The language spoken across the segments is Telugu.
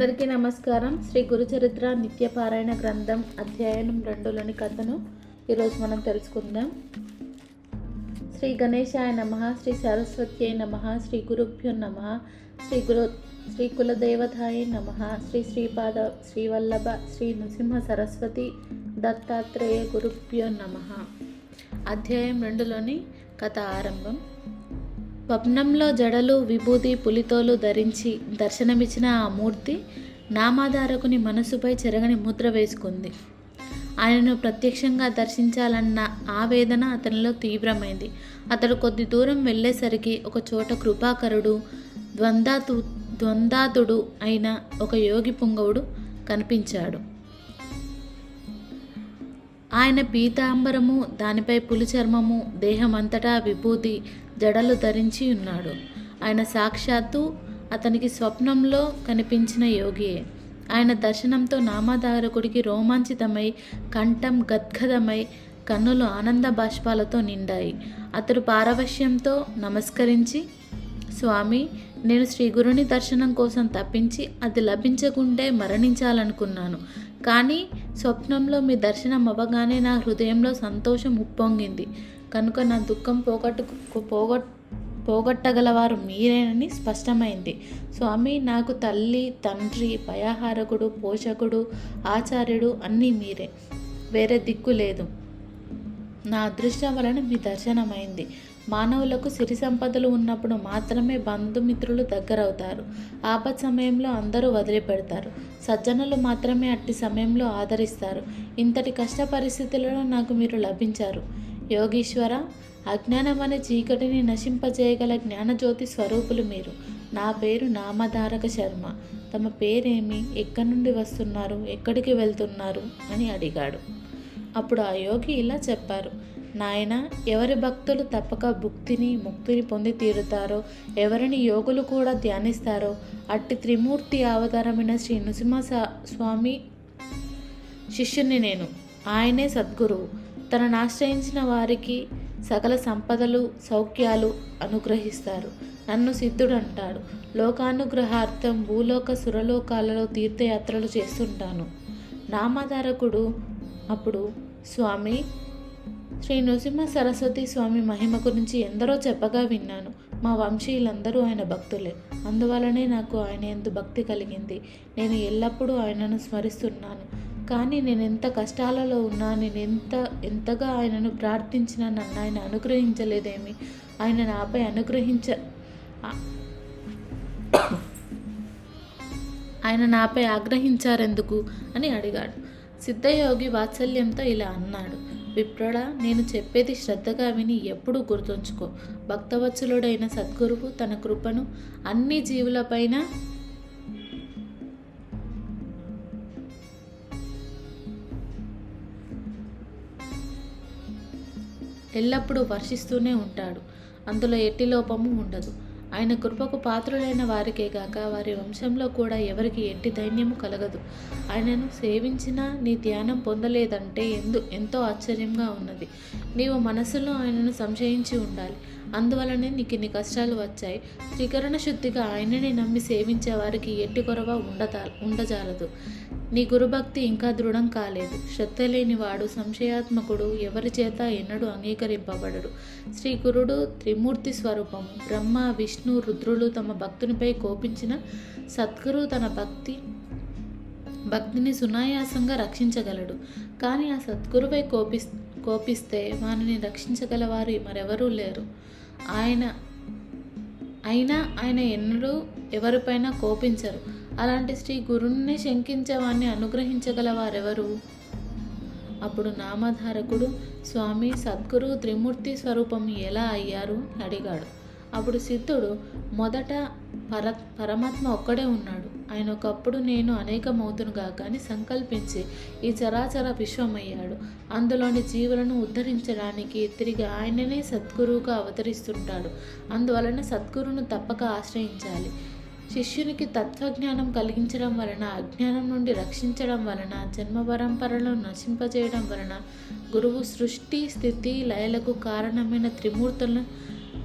అందరికీ నమస్కారం. శ్రీ గురుచరిత్ర నిత్యపారాయణ గ్రంథం అధ్యయనం రెండులోని కథను ఈరోజు మనం తెలుసుకుందాం. శ్రీ గణేశాయ నమ శ్రీ సరస్వత్యై నమ శ్రీ గురుభ్యో నమ శ్రీ గురు శ్రీ కులదేవతాయ నమ శ్రీ శ్రీపాద శ్రీవల్లభ శ్రీ నృసింహ సరస్వతి దత్తాత్రేయ గురుభ్యో నమ. అధ్యాయం రెండులోని కథ ఆరంభం. స్వప్నంలో జడలు విభూతి పులితోలు ధరించి దర్శనమిచ్చిన ఆ మూర్తి నామాధారకుని మనసుపై చెరగని ముద్ర వేసుకుంది. ఆయనను ప్రత్యక్షంగా దర్శించాలన్న ఆవేదన అతనిలో తీవ్రమైంది. అతడు కొద్ది దూరం వెళ్ళేసరికి ఒక చోట కృపాకరుడు ద్వందాతు ద్వందాతుడు అయిన ఒక యోగి పుంగవుడు కనిపించాడు. ఆయన పీతాంబరము దానిపై పులి చర్మము దేహమంతటా విభూతి జడలు ధరించి ఉన్నాడు. ఆయన సాక్షాత్తు అతనికి స్వప్నంలో కనిపించిన యోగియే. ఆయన దర్శనంతో నామధారకుడికి రోమాంచితమై కంఠం గద్గదమై కన్నులు ఆనంద బాష్పాలతో నిండాయి. అతడు పారవశ్యంతో నమస్కరించి స్వామి నేను శ్రీ గురుని దర్శనం కోసం తప్పించి అది లభించకుంటే మరణించాలనుకున్నాను. కానీ స్వప్నంలో మీ దర్శనం అవ్వగానే నా హృదయంలో సంతోషం ఉప్పొంగింది. కనుక నా దుఃఖం పోగొట్టు పోగొట్ పోగొట్టగలవారు మీరేనని స్పష్టమైంది. స్వామి నాకు తల్లి తండ్రి భయాహారకుడు పోషకుడు ఆచార్యుడు అన్నీ మీరే. వేరే దిక్కు లేదు. నా అదృష్టం వలన మీ దర్శనమైంది. మానవులకు సిరి సంపదలు ఉన్నప్పుడు మాత్రమే బంధుమిత్రులు దగ్గరవుతారు. ఆపత్ సమయంలో అందరూ వదిలిపెడతారు. సజ్జనులు మాత్రమే అట్టి సమయంలో ఆదరిస్తారు. ఇంతటి కష్ట పరిస్థితులలో నాకు మీరు లభించారు. యోగీశ్వర అజ్ఞానం అనే చీకటిని నశింపజేయగల జ్ఞానజ్యోతి స్వరూపులు మీరు. నా పేరు నామధారక శర్మ. తమ పేరేమి? ఎక్కడి నుండి వస్తున్నారు? ఎక్కడికి వెళ్తున్నారు? అని అడిగాడు. అప్పుడు ఆ యోగి ఇలా చెప్పారు. నాయన ఎవరి భక్తులు తప్పక భుక్తిని ముక్తిని పొంది తీరుతారో ఎవరిని యోగులు కూడా ధ్యానిస్తారో అట్టి త్రిమూర్తి అవతారమైన శ్రీ నృసింహ స్వామి శిష్యుని నేను. ఆయనే సద్గురువు. తనను ఆశ్రయించిన వారికి సకల సంపదలు సౌఖ్యాలు అనుగ్రహిస్తారు. నన్ను సిద్ధుడు అంటాడు. లోకానుగ్రహార్థం భూలోక సురలోకాలలో తీర్థయాత్రలు చేస్తుంటాను. నామధారకుడు అప్పుడు స్వామి శ్రీ నృసింహ సరస్వతి స్వామి మహిమ గురించి ఎందరో చెప్పగా విన్నాను. మా వంశీయులందరూ ఆయన భక్తులే. అందువలనే నాకు ఆయన ఎందు భక్తి కలిగింది. నేను ఎల్లప్పుడూ ఆయనను స్మరిస్తున్నాను. కానీ నేను ఎంత కష్టాలలో ఉన్నా నేను ఎంత ఎంతగా ఆయనను ప్రార్థించినా నన్ను ఆయన అనుగ్రహించలేదేమి? ఆయన నాపై అనుగ్రహించ ఆయన నాపై ఆగ్రహించారెందుకు? అని అడిగాడు. సిద్ధయోగి వాత్సల్యంతో ఇలా అన్నాడు. విప్రుడా నేను చెప్పేది శ్రద్ధగా విని ఎప్పుడూ గుర్తుంచుకో. భక్తవత్సలుడైన సద్గురువు తన కృపను అన్ని జీవులపైన ఎల్లప్పుడూ వర్షిస్తూనే ఉంటాడు. అందులో ఎట్టి లోపము ఉండదు. ఆయన కృపకు పాత్రులైన వారికే గాక వారి వంశంలో కూడా ఎవరికి ఎట్టి దైన్యము కలగదు. ఆయనను సేవించినా నీ ధ్యానం పొందలేదంటే ఎందు ఎంతో ఆశ్చర్యంగా ఉన్నది. నీవు మనసులో ఆయనను సంశయించి ఉండాలి. అందువలనే నీకు ఇన్ని కష్టాలు వచ్చాయి. త్రికరణ శుద్ధిగా ఆయనని నమ్మి సేవించే వారికి ఎట్టి కొరవ ఉండదా ఉండజాలదు. నీ గురుభక్తి ఇంకా దృఢం కాలేదు. శ్రద్ధ లేనివాడు సంశయాత్మకుడు ఎవరి చేత ఎన్నడూ అంగీకరింపబడడు. శ్రీ గురుడు త్రిమూర్తి స్వరూపం బ్రహ్మ విష్ణు రుద్రులు తమ భక్తునిపై కోపించిన సద్గురు తన భక్తి భక్తిని సునాయాసంగా రక్షించగలడు. కానీ ఆ సద్గురుపై కోపి కోపిస్తే వానిని రక్షించగలవారు మరెవరూ లేరు. ఆయన అయినా ఆయన ఎన్నడూ ఎవరిపైన కోపించరు. అలాంటి శ్రీ గురుణ్ణి శంకించేవాన్ని అనుగ్రహించగల వారెవరు అప్పుడు నామధారకుడు స్వామి సద్గురు త్రిమూర్తి స్వరూపం ఎలా అయ్యారు? అడిగాడు. అప్పుడు సిద్ధుడు మొదట పర పరమాత్మ ఒక్కడే ఉన్నాడు. ఆయన ఒకప్పుడు నేను అనేకమవుతునుగా కానీ సంకల్పించి ఈ చరాచర విశ్వమయ్యాడు. అందులోని జీవులను ఉద్ధరించడానికి తిరిగి ఆయననే సద్గురువుగా అవతరిస్తుంటాడు. అందువలన సద్గురును తప్పక ఆశ్రయించాలి. శిష్యునికి తత్వజ్ఞానం కలిగించడం వలన అజ్ఞానం నుండి రక్షించడం వలన జన్మ పరంపరలను నశింపజేయడం వలన గురువు సృష్టి స్థితి లయలకు కారణమైన త్రిమూర్తులను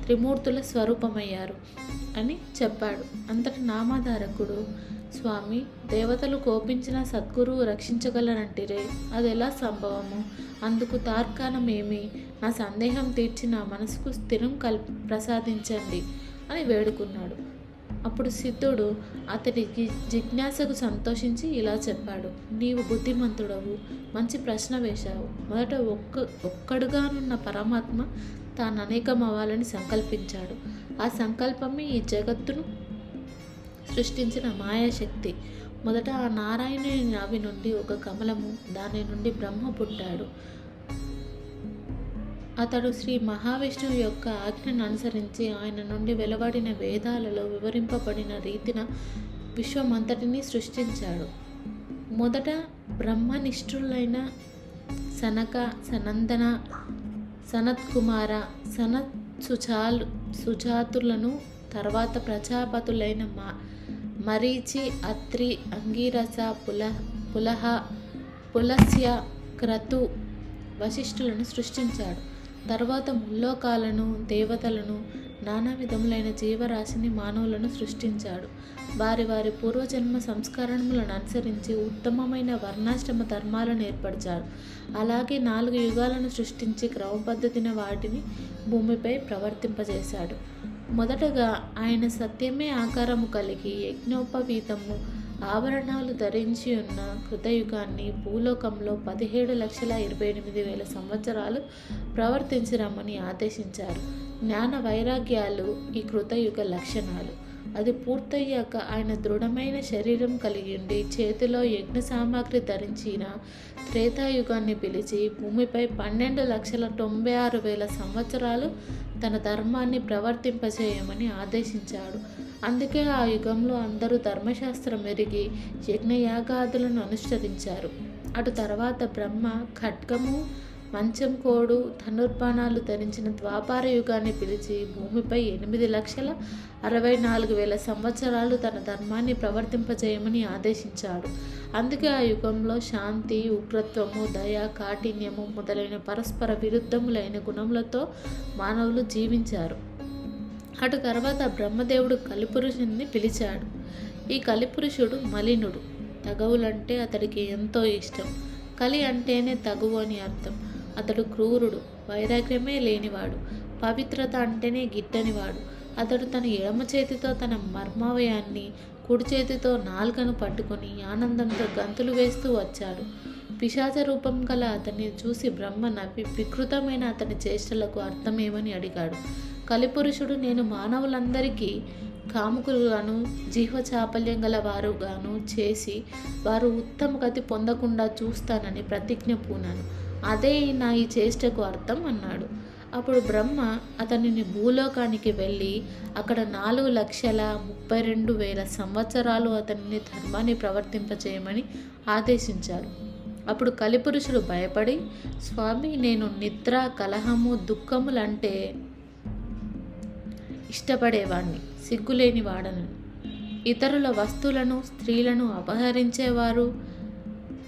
త్రిమూర్తుల స్వరూపమయ్యారు అని చెప్పాడు. అంతటి నామధారకుడు స్వామి దేవతలు కోపించిన సద్గురువు రక్షించగలరంటిరే అది ఎలా సంభవము? అందుకు తార్కాణమేమి? నా సందేహం తీర్చి నా మనసుకు స్థిరం కల్ ప్రసాదించండి అని వేడుకున్నాడు. అప్పుడు సిద్ధుడు అతడికి జిజ్ఞాసకు సంతోషించి ఇలా చెప్పాడు. నీవు బుద్ధిమంతుడవు మంచి ప్రశ్న వేశావు. మొదట ఒక్క ఒక్కడుగానున్న పరమాత్మ తాను అనేకం అవ్వాలని సంకల్పించాడు. ఆ సంకల్పమే ఈ జగత్తును సృష్టించిన మాయాశక్తి. మొదట ఆ నారాయణుని నావి నుండి ఒక కమలము దాని నుండి బ్రహ్మ పుట్టాడు. అతడు శ్రీ మహావిష్ణువు యొక్క ఆజ్ఞను అనుసరించి ఆయన నుండి వెలువడిన వేదాలలో వివరింపబడిన రీతిన విశ్వమంతటిని సృష్టించాడు. మొదట బ్రహ్మనిష్ఠులైన సనక సనందన సనత్ కుమార సనత్ సుచాలు సుజాతులను తర్వాత ప్రజాపతులైన మా మరీచి అత్రి అంగీరస పుల పులహ పులస్య క్రతు వశిష్ఠులను సృష్టించాడు. తర్వాత ముల్లోకాలను దేవతలను నానా విధములైన జీవరాశిని మానవులను సృష్టించాడు. వారి వారి పూర్వజన్మ సంస్కరణములను అనుసరించి ఉత్తమమైన వర్ణాశ్రమ ధర్మాలను ఏర్పరిచాడు. అలాగే నాలుగు యుగాలను సృష్టించి క్రమపద్ధతిన వాటిని భూమిపై ప్రవర్తింపజేశాడు. మొదటగా ఆయన సత్యమే ఆకారము కలిగి యజ్ఞోపవీతము ఆభరణాలు ధరించి ఉన్న కృతయుగాన్ని భూలోకంలో పదిహేడు లక్షల ఇరవై ఎనిమిది వేల సంవత్సరాలు ప్రవర్తించరమ్మని ఆదేశించారు. జ్ఞాన వైరాగ్యాలు ఈ కృతయుగ లక్షణాలు. అది పూర్తయ్యాక ఆయన దృఢమైన శరీరం కలిగి ఉండి చేతిలో యజ్ఞ సామాగ్రి ధరించిన త్రేతాయుగాన్ని పిలిచి భూమిపై పన్నెండు లక్షల తొంభై ఆరు వేల సంవత్సరాలు తన ధర్మాన్ని ప్రవర్తింపజేయమని ఆదేశించాడు. అందుకే ఆ యుగంలో అందరూ ధర్మశాస్త్రం ఎరిగి యజ్ఞయాగాదులను అనుసరించారు అటు తర్వాత బ్రహ్మ ఖడ్గము మంచం కోడు ధనుర్బాణాలు ధరించిన ద్వాపార యుగాన్ని పిలిచి భూమిపై ఎనిమిది లక్షల అరవై నాలుగు వేల సంవత్సరాలు తన ధర్మాన్ని ప్రవర్తింపజేయమని ఆదేశించాడు. అందుకే ఆ యుగంలో శాంతి ఉగ్రత్వము దయ కాఠిన్యము మొదలైన పరస్పర విరుద్ధములైన గుణములతో మానవులు జీవించారు. అటు తర్వాత బ్రహ్మదేవుడు కలిపురుషుని పిలిచాడు. ఈ కలిపురుషుడు మలినుడు. తగవులంటే అతడికి ఎంతో ఇష్టం. కలి అంటేనే తగువు అని అర్థం. అతడు క్రూరుడు వైరాగ్యమే లేనివాడు పవిత్రత అంటేనే గిట్టనివాడు. అతడు తన ఎడమ చేతితో తన మర్మావయాన్ని కుడి చేతితో నాలుకను పట్టుకొని ఆనందంతో గంతులు వేస్తూ వచ్చాడు. పిశాచ రూపం గల అతన్ని చూసి బ్రహ్మ నవ్వి వికృతమైన అతని చేష్టలకు అర్థమేమని అడిగాడు. కలిపురుషుడు నేను మానవులందరికీ కాముకులుగాను జీవ చాపల్యం గల వారుగాను చేసి వారు ఉత్తమ గతి పొందకుండా చూస్తానని ప్రతిజ్ఞ పూనాను. అదే నా ఈ చేష్టకు అర్థం అన్నాడు. అప్పుడు బ్రహ్మ అతనిని భూలోకానికి వెళ్ళి అక్కడ నాలుగు లక్షల ముప్పై రెండు వేల సంవత్సరాలు అతనిని ధర్మాన్ని ప్రవర్తింపచేయమని ఆదేశించారు అప్పుడు కలిపురుషుడు భయపడి స్వామి నేను నిద్ర కలహము దుఃఖములంటే ఇష్టపడేవాణ్ణి సిగ్గులేని వాడను ఇతరుల వస్తువులను స్త్రీలను అపహరించేవారు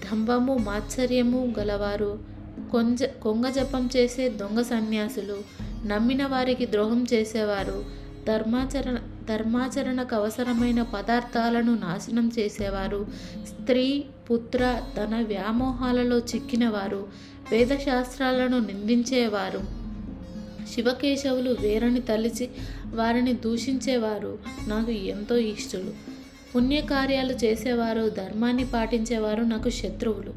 దంభము మాత్సర్యము గలవారు కొంజ కొంగ జపం చేసే దొంగ సన్యాసులు నమ్మిన వారికి ద్రోహం చేసేవారు ధర్మాచరణ ధర్మాచరణకు అవసరమైన పదార్థాలను నాశనం చేసేవారు స్త్రీ పుత్ర తన వ్యామోహాలలో చిక్కినవారు వేదశాస్త్రాలను నిందించేవారు శివకేశవులు వేరని తలిచి వారిని దూషించేవారు నాకు ఎంతో ఇష్టలు. పుణ్యకార్యాలు చేసేవారు ధర్మాన్ని పాటించేవారు నాకు శత్రువులు.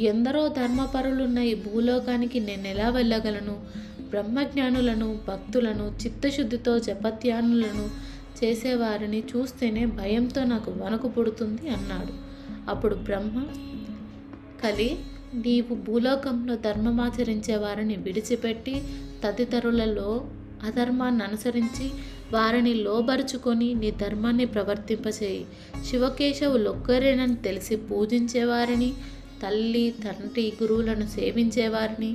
ఎందరో ధర్మపరులున్న ఈ భూలోకానికి నేను ఎలా వెళ్ళగలను? బ్రహ్మజ్ఞానులను భక్తులను చిత్తశుద్ధితో జపత్యానులను చేసేవారిని చూస్తేనే భయంతో నాకు వణుకు పుడుతుంది అన్నాడు. అప్పుడు బ్రహ్మ కలి నీవు భూలోకంలో ధర్మమాచరించే వారిని విడిచిపెట్టి తదితరులలో అధర్మాన్ని అనుసరించి వారిని లోబరుచుకొని నీ ధర్మాన్ని ప్రవర్తింపచేయి. శివకేశవులొక్కరేనని తెలిసి పూజించేవారిని తల్లి తండ్రి గురువులను సేవించేవారిని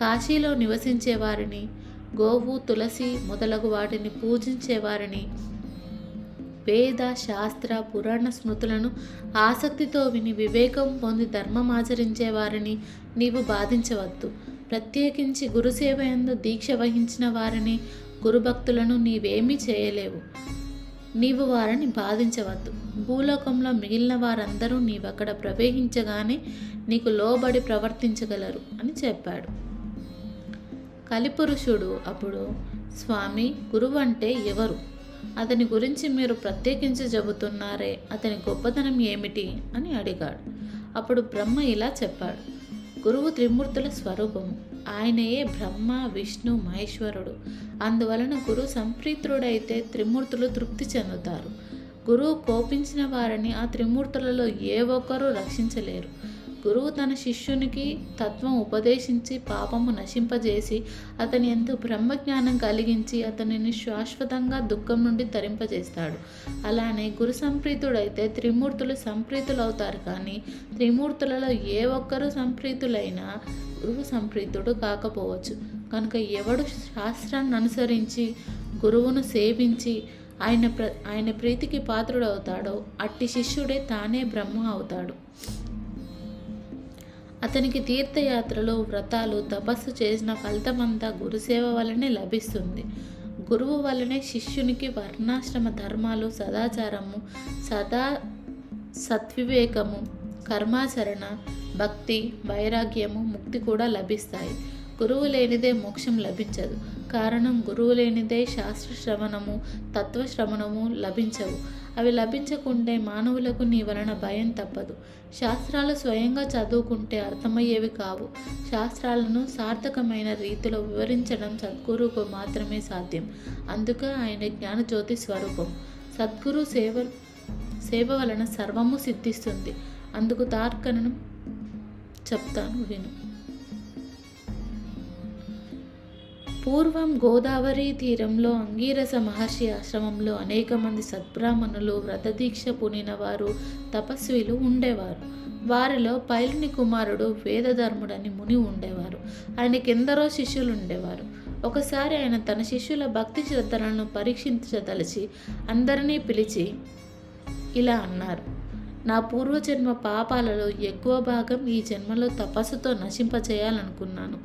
కాశీలో నివసించేవారిని గోవు తులసి మొదలగు వాటిని పూజించేవారిని వేద శాస్త్ర పురాణ స్మృతులను ఆసక్తితో విని వివేకం పొంది ధర్మం ఆచరించేవారిని నీవు బాధించవద్దు. ప్రత్యేకించి గురుసేవ ఎందు దీక్ష వహించిన వారిని గురుభక్తులను నీవేమీ చేయలేవు. నీవు వారిని బాధించవద్దు. భూలోకంలో మిగిలిన వారందరూ నీవక్కడ ప్రవేశించగానే నీకు లోబడి ప్రవర్తించగలరు అని చెప్పాడు. కలిపురుషుడు అప్పుడు స్వామి గురువు అంటే ఎవరు? అతని గురించి మీరు ప్రత్యేకించి చెబుతున్నారే? అతని గొప్పతనం ఏమిటి అని అడిగాడు. అప్పుడు బ్రహ్మ ఇలా చెప్పాడు. గురువు త్రిమూర్తుల స్వరూపము. ఆయనయే బ్రహ్మ విష్ణు మహేశ్వరుడు. అందువలన గురు సంప్రీతుడైతే త్రిమూర్తులు తృప్తి చెందుతారు. గురువు కోపించిన వారిని ఆ త్రిమూర్తులలో ఏ ఒక్కరూ రక్షించలేరు. గురువు తన శిష్యునికి తత్వం ఉపదేశించి పాపము నశింపజేసి అతని ఎందు బ్రహ్మజ్ఞానం కలిగించి అతనిని శాశ్వతంగా దుఃఖం నుండి తరింపజేస్తాడు. అలానే గురు సంప్రీతుడైతే త్రిమూర్తులు సంప్రీతులవుతారు కానీ త్రిమూర్తులలో ఏ ఒక్కరు సంప్రీతులైనా గురువు సంప్రీతుడు కాకపోవచ్చు. కనుక ఎవడు శాస్త్రాన్ని అనుసరించి గురువును సేవించి ఆయన ప్ర ఆయన ప్రీతికి పాత్రుడవుతాడో అట్టి శిష్యుడే తానే బ్రహ్మ అవుతాడు. అతనికి తీర్థయాత్రలు వ్రతాలు తపస్సు చేసిన ఫలితమంతా గురుసేవ వలనే లభిస్తుంది. గురువు వలనే శిష్యునికి వర్ణాశ్రమ ధర్మాలు సదాచారము సదా సత్వివేకము కర్మాచరణ భక్తి వైరాగ్యము ముక్తి కూడా లభిస్తాయి. గురువు లేనిదే మోక్షం లభించదు. కారణం గురువు లేనిదే శాస్త్ర శ్రవణము తత్వశ్రవణము లభించవు. అవి లభించకుంటే మానవులకు నీ వలన భయం తప్పదు. శాస్త్రాలు స్వయంగా చదువుకుంటే అర్థమయ్యేవి కావు. శాస్త్రాలను సార్థకమైన రీతిలో వివరించడం సద్గురువుకు మాత్రమే సాధ్యం. అందుకే ఆయన జ్ఞానజ్యోతి స్వరూపం. సద్గురు సేవ సేవ వలన సర్వము సిద్ధిస్తుంది. అందుకు తార్కణను చెప్తాను విను. పూర్వం గోదావరి తీరంలో అంగీరస మహర్షి ఆశ్రమంలో అనేక మంది సద్బ్రాహ్మణులు వ్రతదీక్ష పునిన వారు తపస్విలు ఉండేవారు. వారిలో పైలుని కుమారుడు వేదధర్ముడని ముని ఉండేవారు. ఆయనకి ఎందరో శిష్యులు ఉండేవారు. ఒకసారి ఆయన తన శిష్యుల భక్తి శ్రద్ధలను పరీక్షించదలిచి అందరినీ పిలిచి ఇలా అన్నారు. నా పూర్వజన్మ పాపాలలో ఎక్కువ భాగం ఈ జన్మలో తపస్సుతో నశింపచేయాలనుకున్నాను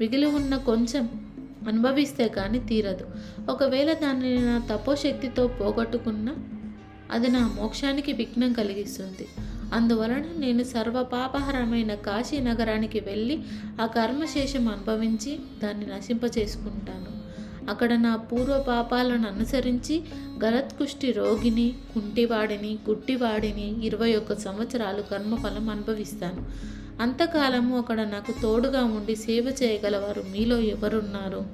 మిగిలి ఉన్న కొంచెం అనుభవిస్తే కానీ తీరదు. ఒకవేళ దానిని నా తపోశక్తితో పోగొట్టుకున్నా అది నా మోక్షానికి విఘ్నం కలిగిస్తుంది. అందువలన నేను సర్వ పాపహరమైన కాశీ నగరానికి వెళ్ళి ఆ కర్మశేషం అనుభవించి దాన్ని నశింపచేసుకుంటాను అక్కడ నా పూర్వ పాపాలను అనుసరించి గలత్కుష్టి రోగిని కుంటివాడిని గుడ్డివాడిని ఇరవై ఒక్క సంవత్సరాలు కర్మఫలం అనుభవిస్తాను. అంతకాలము అక్కడ నాకు తోడుగా ఉండి సేవ చేయగలవారు మీలో ఎవరున్నారు?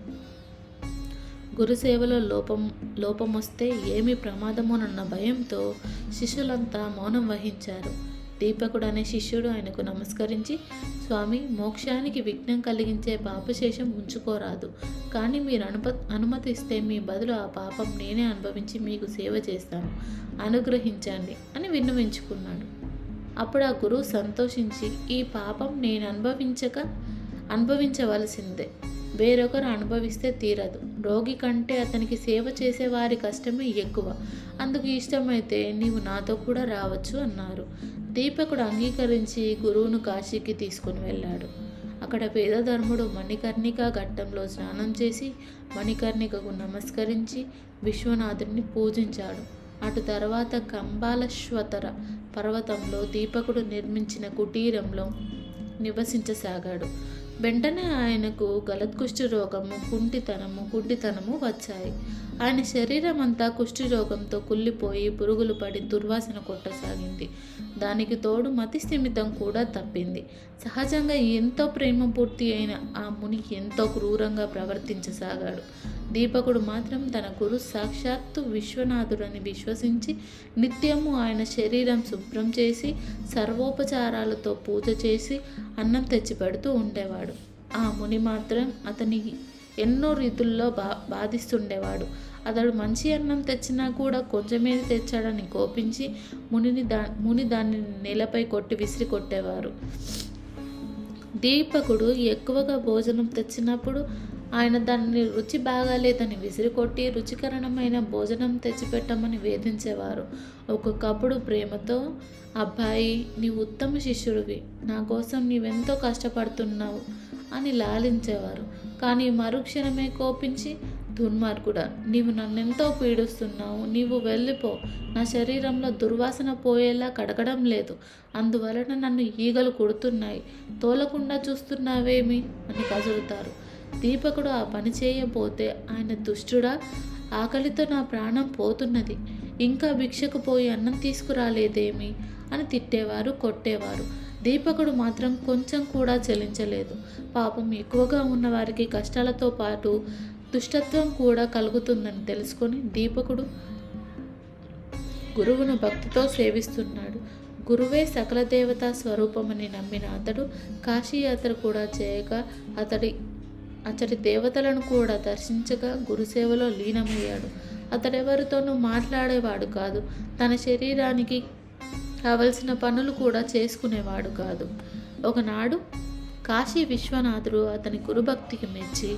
గురుసేవలో లోపం లోపమొస్తే ఏమి ప్రమాదమోనన్న భయంతో శిష్యులంతా మౌనం వహించారు. దీపకుడు అనే శిష్యుడు ఆయనకు నమస్కరించి స్వామి మోక్షానికి విఘ్నం కలిగించే పాపశేషం ఉంచుకోరాదు. కానీ మీరు అనుప అనుమతిస్తే మీ బదులు ఆ పాపం నేనే అనుభవించి మీకు సేవ చేస్తాను. అనుగ్రహించండి అని విన్నవించుకున్నాడు. అప్పుడు ఆ గురువు సంతోషించి ఈ పాపం నేను అనుభవించక అనుభవించవలసిందే. వేరొకరు అనుభవిస్తే తీరదు. రోగి కంటే అతనికి సేవ చేసే వారి కష్టమే ఎక్కువ. అందుకు ఇష్టమైతే నీవు నాతో కూడా రావచ్చు అన్నారు. దీపకుడు అంగీకరించి గురువును కాశీకి తీసుకుని వెళ్ళాడు. అక్కడ వేదధర్ముడు మణికర్ణిక ఘట్టంలో స్నానం చేసి మణికర్ణికకు నమస్కరించి విశ్వనాథుడిని పూజించాడు. అటు తర్వాత కంబాలశ్వతర పర్వతంలో దీపకుడు నిర్మించిన కుటీరంలో నివసించసాగాడు. వెంటనే ఆయనకు గలత్కుష్టి రోగము కుంటితనము గుడ్డితనము వచ్చాయి. ఆయన శరీరం అంతా కుష్టి రోగంతో కుళ్ళిపోయి పురుగులు పడి దుర్వాసన కొట్టసాగింది. దానికి తోడు మతి స్థిమితం కూడా తప్పింది. సహజంగా ఎంతో ప్రేమ పూర్తి అయిన ఆ ముని ఎంతో క్రూరంగా ప్రవర్తించసాగాడు. దీపకుడు మాత్రం తన గురు సాక్షాత్తు విశ్వనాథుడని విశ్వసించి నిత్యము ఆయన శరీరం శుభ్రం చేసి సర్వోపచారాలతో పూజ చేసి అన్నం తెచ్చిపెడుతూ ఉండేవాడు. ఆ ముని మాత్రం అతని ఎన్నో రీతుల్లో బా బాధిస్తుండేవాడు. అతడు మంచి అన్నం తెచ్చినా కూడా కొంచెమేది తెచ్చాడని కోపించి మునిని దా ముని దాన్ని నేలపై కొట్టి విసిరి కొట్టేవారు. దీపకుడు ఎక్కువగా భోజనం తెచ్చినప్పుడు ఆయన దాన్ని రుచి బాగాలేదని విసిరికొట్టి రుచికరమైన భోజనం తెచ్చిపెట్టమని వేధించేవారు. ఒక్కొక్కప్పుడు ప్రేమతో అబ్బాయి నీ ఉత్తమ శిష్యుడివి. నా కోసం నీవెంతో కష్టపడుతున్నావు. అని లాలించేవారు. కానీ మరుక్షణమే కోపించి దుర్మార్గుడా నీవు నన్నెంతో పీడిస్తున్నావు నీవు వెళ్ళిపో. నా శరీరంలో దుర్వాసన పోయేలా కడగడం లేదు. అందువలన నన్ను ఈగలు కొడుతున్నాయి. తోలకుండా చూస్తున్నావేమి? అని కదులుతారు. దీపకుడు ఆ పని చేయబోతే ఆయన దుష్టుడా ఆకలితో నా ప్రాణం పోతున్నది. ఇంకా భిక్షకు పోయి అన్నం తీసుకురాలేదేమి? అని తిట్టేవారు కొట్టేవారు. దీపకుడు మాత్రం కొంచెం కూడా చెలించలేదు. పాపం ఎక్కువగా ఉన్న వారికి కష్టాలతో పాటు దుష్టత్వం కూడా కలుగుతుందని తెలుసుకొని దీపకుడు గురువును భక్తితో సేవిస్తున్నాడు. గురువే సకల దేవతా స్వరూపమని నమ్మిన అతడు కాశీయాత్ర కూడా చేయగా అతడి అతడి దేవతలను కూడా దర్శించగా గురుసేవలో లీనమయ్యాడు. అతడెవరితోనూ మాట్లాడేవాడు కాదు. తన శరీరానికి కావలసిన పనులు కూడా చేసుకునేవాడు కాదు. ఒకనాడు కాశీ విశ్వనాథుడు అతని గురుభక్తికి మెచ్చి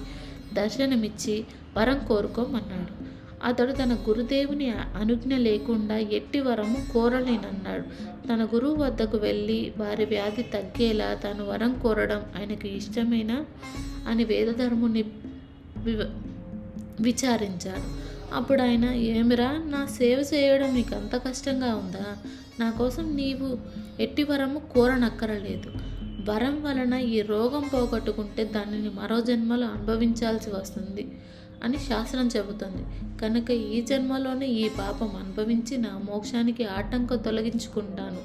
దర్శనమిచ్చి వరం కోరుకోమన్నాడు. అతడు తన గురుదేవుని అనుజ్ఞ లేకుండా ఎట్టి వరము కోరలేనన్నాడు. తన గురువు వద్దకు వెళ్ళి వారి వ్యాధి తగ్గేలా తాను వరం కోరడం ఆయనకు ఇష్టమేనా అని వేదధర్ముని విచారించాడు. అప్పుడు ఆయన ఏమిరా నా సేవ చేయడం నీకు అంత కష్టంగా ఉందా? నా కోసం నీవు ఎట్టి వరము కోరనక్కరలేదు. వరం వలన ఈ రోగం పోగొట్టుకుంటే దానిని మరో జన్మలో అనుభవించాల్సి వస్తుంది అని శాస్త్రం చెబుతుంది. కనుక ఈ జన్మలోనే ఈ పాపం అనుభవించి నా మోక్షానికి ఆటంకం తొలగించుకుంటాను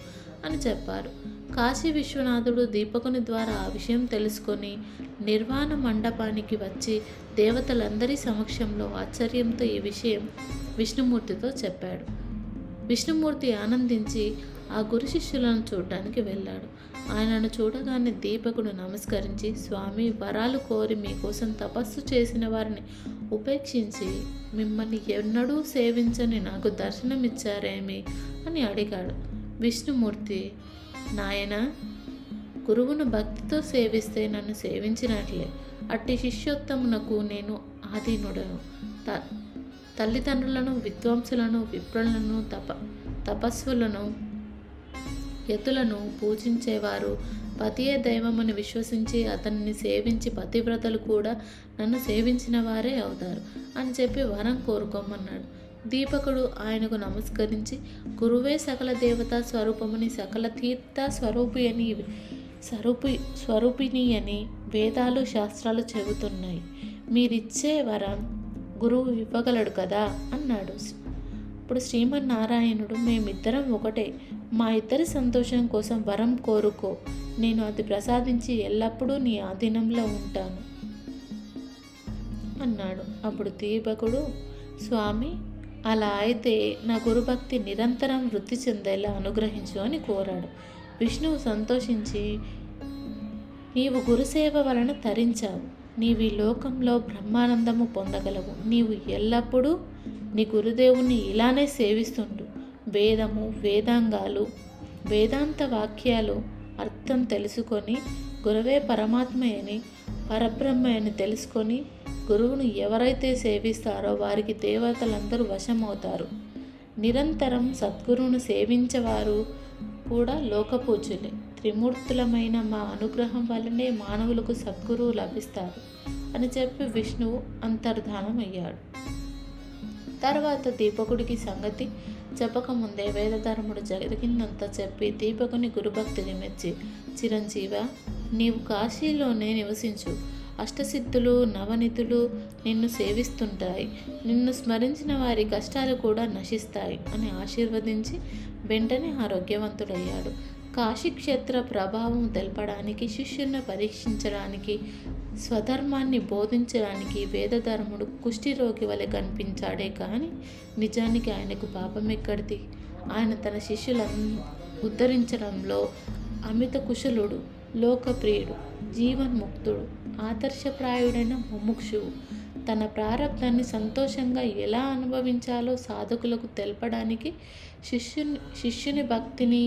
అని చెప్పారు. కాశీ విశ్వనాథుడు దీపకుని ద్వారా ఆ విషయం తెలుసుకొని నిర్వాణ మండపానికి వచ్చి దేవతలందరి సమక్షంలో ఆశ్చర్యంతో ఈ విషయం విష్ణుమూర్తితో చెప్పాడు. విష్ణుమూర్తి ఆనందించి ఆ గురు శిష్యులను చూడడానికి వెళ్ళాడు. ఆయనను చూడగానే దీపకుడు నమస్కరించి స్వామి వరాలు కోరి మీకోసం తపస్సు చేసిన వారిని ఉపేక్షించి మిమ్మల్ని ఎన్నడూ సేవించని నాకు దర్శనమిచ్చారేమి అని అడిగాడు. విష్ణుమూర్తి నాయన గురువును భక్తితో సేవిస్తే నన్ను సేవించినట్లే. అట్టి శిష్యోత్తమునకు నేను ఆధీనుడను. త తల్లిదండ్రులను విద్వాంసులను విప్రులను తప తపస్సులను యతులను పూజించేవారు. పతియే దైవమని విశ్వసించి అతన్ని సేవించి పతివ్రతలు కూడా నన్ను సేవించిన వారే అవుతారు అని చెప్పి వరం కోరుకోమన్నాడు. దీపకుడు ఆయనకు నమస్కరించి గురువే సకల దేవతా స్వరూపముని సకల తీర్థ స్వరూపి అని స్వరూపి స్వరూపిణి అని వేదాలు శాస్త్రాలు చెబుతున్నాయి. మీరిచ్చే వరం గురువు ఇవ్వగలడు కదా అన్నాడు. ఇప్పుడు శ్రీమన్నారాయణుడు మేమిద్దరం ఒకటే. మా ఇద్దరి సంతోషం కోసం వరం కోరుకో. నేను అది ప్రసాదించి ఎల్లప్పుడూ నీ ఆధీనంలో ఉంటాను అన్నాడు. అప్పుడు దీపకుడు స్వామి అలా అయితే నా గురుభక్తి నిరంతరం వృద్ధి చెందేలా అనుగ్రహించు అని కోరాడు. విష్ణువు సంతోషించి నీవు గురుసేవ వలన తరించావు. నీవు ఈ లోకంలో బ్రహ్మానందము పొందగలవు. నీవు ఎల్లప్పుడూ నీ గురుదేవుని ఇలానే సేవిస్తుండు. వేదము వేదాంగాలు వేదాంత వాక్యాలు అర్థం తెలుసుకొని గురువే పరమాత్మయని పరబ్రహ్మ అని తెలుసుకొని గురువును ఎవరైతే సేవిస్తారో వారికి దేవతలందరూ వశమవుతారు. నిరంతరం సద్గురువును సేవించేవారు కూడా లోకపూజులే త్రిమూర్తులమైన మా అనుగ్రహం వల్లనే మానవులకు సద్గురువు లభిస్తారు అని చెప్పి విష్ణువు అంతర్ధానం అయ్యాడు తర్వాత దీపకుడికి సంగతి చెప్పకముందే వేదధర్ముడు జరిగిందంతా చెప్పి దీపకుని గురుభక్తిని మెచ్చి చిరంజీవ నీవు కాశీలోనే నివసించు. అష్టసిద్ధులు నవనితులు నిన్ను సేవిస్తుంటాయి. నిన్ను స్మరించిన వారి కష్టాలు కూడా నశిస్తాయి అని ఆశీర్వదించి వెంటనే ఆరోగ్యవంతుడయ్యాడు. కాశీక్షేత్ర ప్రభావం తెలపడానికి శిష్యుని పరీక్షించడానికి స్వధర్మాన్ని బోధించడానికి వేదధర్ముడు కుష్ఠిరోగి వలె కనిపించాడే కానీ నిజానికి ఆయనకు పాపం ఎక్కడిది? ఆయన తన శిష్యులను ఉద్ధరించడంలో అమిత కుశలుడు లోకప్రియుడు జీవన్ముక్తుడు ఆదర్శప్రాయుడైన ముముక్షువు. తన ప్రారంధాన్ని సంతోషంగా ఎలా అనుభవించాలో సాధకులకు తెలపడానికి శిష్యుని శిష్యుని భక్తిని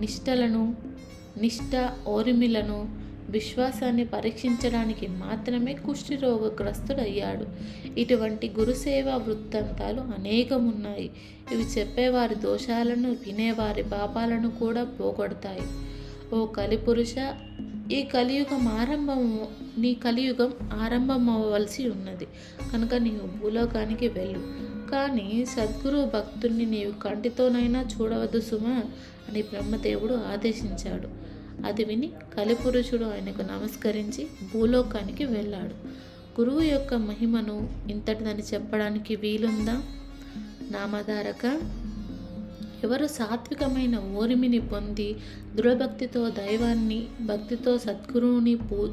నిష్టలను నిష్ట ఓరిమిలను విశ్వాసాన్ని పరీక్షించడానికి మాత్రమే కుష్ఠిరోగగ్రస్తుడయ్యాడు. ఇటువంటి గురుసేవ వృత్తాంతాలు అనేకమున్నాయి. ఇవి చెప్పేవారి దోషాలను వినేవారి పాపాలను కూడా పోగొడతాయి. ఓ కలిపురుష ఈ కలియుగం ఆరంభం నీ కలియుగం ఆరంభమవ్వవలసి ఉన్నది. కనుక నీవు భూలోకానికి వెళ్ళు. కానీ సద్గురు భక్తుణ్ణి నీవు కంటితోనైనా చూడవద్దు సుమా అని బ్రహ్మదేవుడు ఆదేశించాడు. అది విని కలిపురుషుడు ఆయనకు నమస్కరించి భూలోకానికి వెళ్ళాడు. గురువు యొక్క మహిమను ఇంతటిదని చెప్పడానికి వీలుందా? నామధారక ఎవరు సాత్వికమైన ఓరిమిని పొంది దృఢభక్తితో దైవాన్ని భక్తితో సద్గురువుని పూ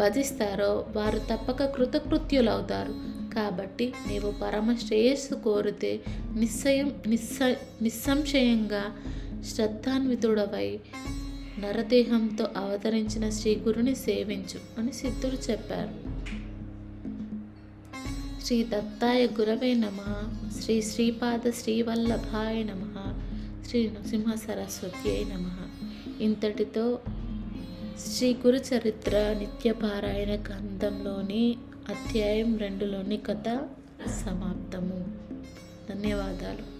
భజిస్తారో వారు తప్పక కృతకృత్యులవుతారు. కాబట్టి నీవు పరమ శ్రేయస్సు కోరితే నిశ్చయం నిస్స నిస్సంశయంగా శ్రద్ధాన్వితుడవై నరదేహంతో అవతరించిన శ్రీ గురుని సేవించు అని సిద్ధుడు చెప్పారు. శ్రీ దత్తాయ గురవే నమ శ్రీ శ్రీపాద శ్రీవల్లభాయ నమ శ్రీ నృసింహ సరస్వత్యై నమ. ఇంతటితో శ్రీ గురు చరిత్ర నిత్యపారాయణ గ్రంథంలోని అధ్యాయం రెండులోని కథ సమాప్తము. ధన్యవాదాలు.